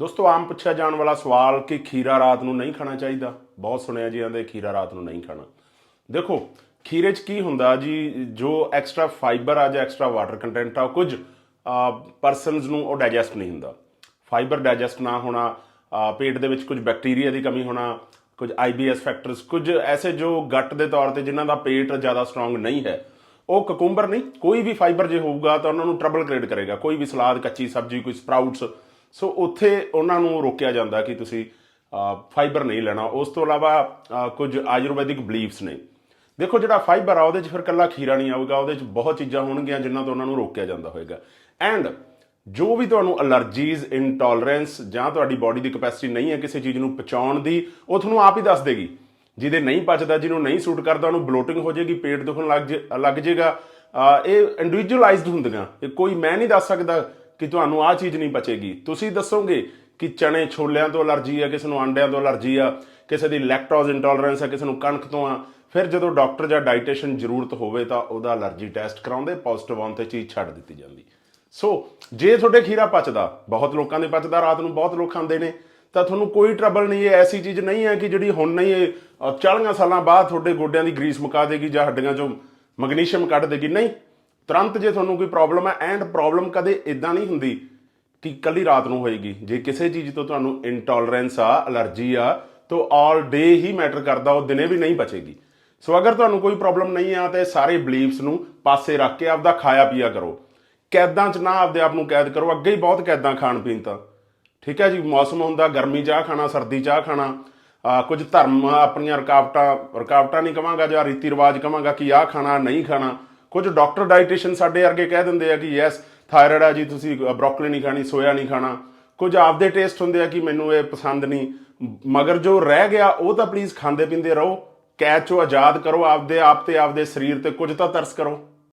ਦੋਸਤੋ, ਆਮ ਪੁੱਛਿਆ ਜਾਣ ਵਾਲਾ ਸਵਾਲ ਕਿ ਖੀਰਾ ਰਾਤ ਨੂੰ ਨਹੀਂ ਖਾਣਾ ਚਾਹੀਦਾ। ਬਹੁਤ ਸੁਣਿਆ ਜੀ ਆਂਦੇ ਖੀਰਾ ਰਾਤ ਨੂੰ ਨਹੀਂ ਖਾਣਾ। ਦੇਖੋ, ਖੀਰੇ 'ਚ ਕੀ ਹੁੰਦਾ ਜੀ, ਜੋ ਐਕਸਟਰਾ ਫਾਈਬਰ ਆ ਜਾਂ ਐਕਸਟਰਾ ਵਾਟਰ ਕੰਟੈਂਟ ਆ ਕੁਝ ਪਰਸਨਸ ਨੂੰ ਉਹ ਡਾਈਜੈਸਟ ਨਹੀਂ ਹੁੰਦਾ। ਫਾਈਬਰ ਡਾਈਜੈਸਟ ਨਾ ਹੋਣਾ ਪੇਟ ਦੇ ਵਿੱਚ ਕੁਝ ਬੈਕਟੀਰੀਆ ਦੀ ਕਮੀ ਹੋਣਾ, ਕੁਝ ਆਈਬੀਐਸ ਫੈਕਟਰਸ ਕੁਝ ਐਸੇ ਜੋ ਗੱਟ ਦੇ ਤੌਰ ਤੇ ਜਿਨ੍ਹਾਂ ਦਾ ਪੇਟ ਜ਼ਿਆਦਾ ਸਟਰੋਂਗ ਨਹੀਂ ਹੈ, ਉਹ ਕਕੁੰਬਰ ਨਹੀਂ, ਕੋਈ ਵੀ ਫਾਈਬਰ ਜੇ ਹੋਊਗਾ ਤਾਂ ਉਹਨਾਂ ਨੂੰ ਟਰਬਲ ਕ੍ਰੀਏਟ ਕਰੇਗਾ। ਕੋਈ ਵੀ ਸਲਾਦ, ਕੱਚੀ ਸਬਜ਼ੀ, ਕੋਈ ਸਪਰਾਊਟਸ ਸੋ ਉੱਥੇ ਉਹਨਾਂ ਨੂੰ ਰੋਕਿਆ ਜਾਂਦਾ ਕਿ ਤੁਸੀਂ ਫਾਈਬਰ ਨਹੀਂ ਲੈਣਾ। ਉਸ ਤੋਂ ਇਲਾਵਾ ਕੁਝ ਆਯੁਰਵੈਦਿਕ ਬਲੀਫਸ ਨੇ। ਦੇਖੋ ਜਿਹੜਾ ਫਾਈਬਰ ਆ, ਉਹਦੇ 'ਚ ਫਿਰ ਕੱਲਾ ਖੀਰਾ ਨਹੀਂ ਆਊਗਾ। ਉਹਦੇ 'ਚ ਬਹੁਤ ਚੀਜ਼ਾਂ ਹੋਣਗੀਆਂ ਜਿਨ੍ਹਾਂ ਤੋਂ ਉਹਨਾਂ ਨੂੰ ਰੋਕਿਆ ਜਾਂਦਾ ਹੋਵੇਗਾ ਐਂਡ ਜੋ ਵੀ ਤੁਹਾਨੂੰ ਅਲਰਜੀਜ਼ ਇਨਟੋਲਰੈਂਸ ਜਾਂ ਤੁਹਾਡੀ ਬਾਡੀ ਦੀ ਕਪੈਸਿਟੀ ਨਹੀਂ ਹੈ ਕਿਸੇ ਚੀਜ਼ ਨੂੰ ਪਚਾਉਣ ਦੀ, ਉਹ ਤੁਹਾਨੂੰ ਆਪ ਹੀ ਦੱਸ ਦੇਗੀ। ਜਿਹਦੇ ਨਹੀਂ ਪਚਦਾ, ਜਿਹਨੂੰ ਨਹੀਂ ਸੂਟ ਕਰਦਾ, ਉਹਨੂੰ ਬਲੋਟਿੰਗ ਹੋ ਜਾਏਗੀ, ਪੇਟ ਦੁਖਣ ਲੱਗ ਜੇ- ਲੱਗ ਜਾਏਗਾ ਇਹ ਇੰਡੀਵਿਜੂਅਲਾਈਜ਼ਡ ਹੁੰਦੀਆਂ। ਇਹ ਕੋਈ ਮੈਂ ਨਹੀਂ ਦੱਸ ਸਕਦਾ ਕਿ ਤੁਹਾਨੂੰ ਆਹ ਚੀਜ਼ ਨਹੀਂ ਪਚੇਗੀ ਤੁਸੀਂ ਦੱਸੋਗੇ ਕਿ ਚਣੇ ਛੋਲਿਆਂ ਤੋਂ ਅਲਰਜੀ ਆ, ਕਿਸੇ ਨੂੰ ਆਂਡਿਆਂ ਤੋਂ ਅਲਰਜੀ ਆ, ਕਿਸੇ ਦੀ ਲੈਕਟੋਜ਼ ਇੰਟੋਲਰੈਂਸ ਆ, ਕਿਸੇ ਨੂੰ ਕਣਕ ਤੋਂ ਆ। ਫਿਰ ਜਦੋਂ ਡਾਕਟਰ ਜਾਂ ਡਾਈਟੀਸ਼ੀਅਨ ਜ਼ਰੂਰਤ ਹੋਵੇ ਤਾਂ ਉਹਦਾ ਅਲਰਜੀ ਟੈਸਟ ਕਰਾਉਂਦੇ ਪੋਜ਼ਿਟਿਵ ਆਉਣ ਤੇ ਚੀਜ਼ ਛੱਡ ਦਿੱਤੀ ਜਾਂਦੀ। ਸੋ ਜੇ ਤੁਹਾਡੇ ਖੀਰਾ ਪਚਦਾ, ਬਹੁਤ ਲੋਕਾਂ ਦੇ ਪਚਦਾ, ਰਾਤ ਨੂੰ ਬਹੁਤ ਲੋਕ ਖਾਂਦੇ ਨੇ, ਤਾਂ ਤੁਹਾਨੂੰ ਕੋਈ ਟਰਬਲ ਨਹੀਂ ਹੈ ਐਸੀ ਚੀਜ਼ ਨਹੀਂ ਹੈ ਕਿ ਜਿਹੜੀ ਹੁਣ ਨਹੀਂ ਹੈ 40 ਸਾਲਾਂ ਬਾਅਦ ਤੁਹਾਡੇ ਗੋਡਿਆਂ ਦੀ ਗਰੀਸ ਮੁਕਾ ਦੇਗੀ ਜਾਂ ਹੱਡੀਆਂ ਚੋਂ ਮੈਗਨੀਸ਼ੀਅਮ ਕੱਢ ਦੇਗੀ। ਨਹੀਂ ਤੁਰੰਤ ਜੇ ਤੁਹਾਨੂੰ ਕੋਈ ਪ੍ਰੋਬਲਮ ਹੈ ਐਂਡ ਪ੍ਰੋਬਲਮ ਕਦੇ ਇਦਾਂ ਨਹੀਂ ਹੁੰਦੀ ਕਿ ਕੱਲੀ ਰਾਤ ਨੂੰ ਹੋਏਗੀ। ਜੇ ਕਿਸੇ ਚੀਜ਼ ਤੋਂ ਤੁਹਾਨੂੰ ਇੰਟੋਲਰੈਂਸ ਆ ਅਲਰਜੀ ਆ, ਤਾਂ ਆਲ ਡੇ ਹੀ ਮੈਟਰ ਕਰਦਾ, ਉਹ ਦਿਨੇ ਵੀ ਨਹੀਂ ਬਚੇਗੀ। ਸੋ ਅਗਰ ਤੁਹਾਨੂੰ ਕੋਈ ਪ੍ਰੋਬਲਮ ਨਹੀਂ ਆ, ਤੇ ਸਾਰੇ ਬਲੀਫਸ ਨੂੰ ਪਾਸੇ ਰੱਖ ਕੇ ਆਪਦਾ ਖਾਇਆ ਪੀਆ ਕਰੋ। ਕੈਦਾਂ 'ਚ ਨਾ ਆਪਦੇ ਆਪ ਨੂੰ ਕੈਦ ਕਰੋ, ਅੱਗੇ ਹੀ ਬਹੁਤ ਕੈਦਾਂ ਖਾਣ ਪੀਣ ਤਾਂ। ਠੀਕ ਹੈ ਜੀ, ਮੌਸਮ ਹੁੰਦਾ, ਗਰਮੀ ਚਾਹ ਖਾਣਾ, ਸਰਦੀ ਚਾਹ ਖਾਣਾ ਕੁਝ ਧਰਮ, ਆਪਣੀਆਂ ਰੁਕਾਵਟਾਂ ਰੁਕਾਵਟਾਂ ਨਹੀਂ ਕਵਾਂਗਾ ਜਾਂ ਰੀਤੀ ਰਿਵਾਜ ਕਵਾਂਗਾ ਕਿ ਆਹ ਖਾਣਾ, ਨਹੀਂ ਖਾਣਾ। ਕੁਝ ਡਾਕਟਰ ਡਾਈਟੀਸ਼ੀਅਨ ਸਾਡੇ ਵਰਗੇ ਕਹਿ ਦਿੰਦੇ ਆ ਕਿ ਯੈਸ ਥਾਇਰਾਇਡ ਆ ਜੀ, ਤੁਸੀਂ ਬ੍ਰੋਕਲੀ ਨਹੀਂ ਖਾਣੀ, ਸੋਇਆ ਨਹੀਂ ਖਾਣਾ। ਕੁਝ ਆਪਦੇ ਟੇਸਟ ਹੁੰਦੇ ਆ ਕਿ ਮੈਨੂੰ ਇਹ ਪਸੰਦ ਨਹੀਂ। ਮਗਰ ਜੋ ਰਹਿ ਗਿਆ, ਉਹ ਤਾਂ ਪਲੀਜ਼ ਖਾਂਦੇ ਪੀਂਦੇ ਰਹੋ ਕੈਦ ਆਜ਼ਾਦ ਕਰੋ, ਆਪਦੇ ਆਪ ਤੇ ਆਪਦੇ ਸਰੀਰ ਤੇ ਕੁਝ ਤਾਂ ਤਰਸ ਕਰੋ।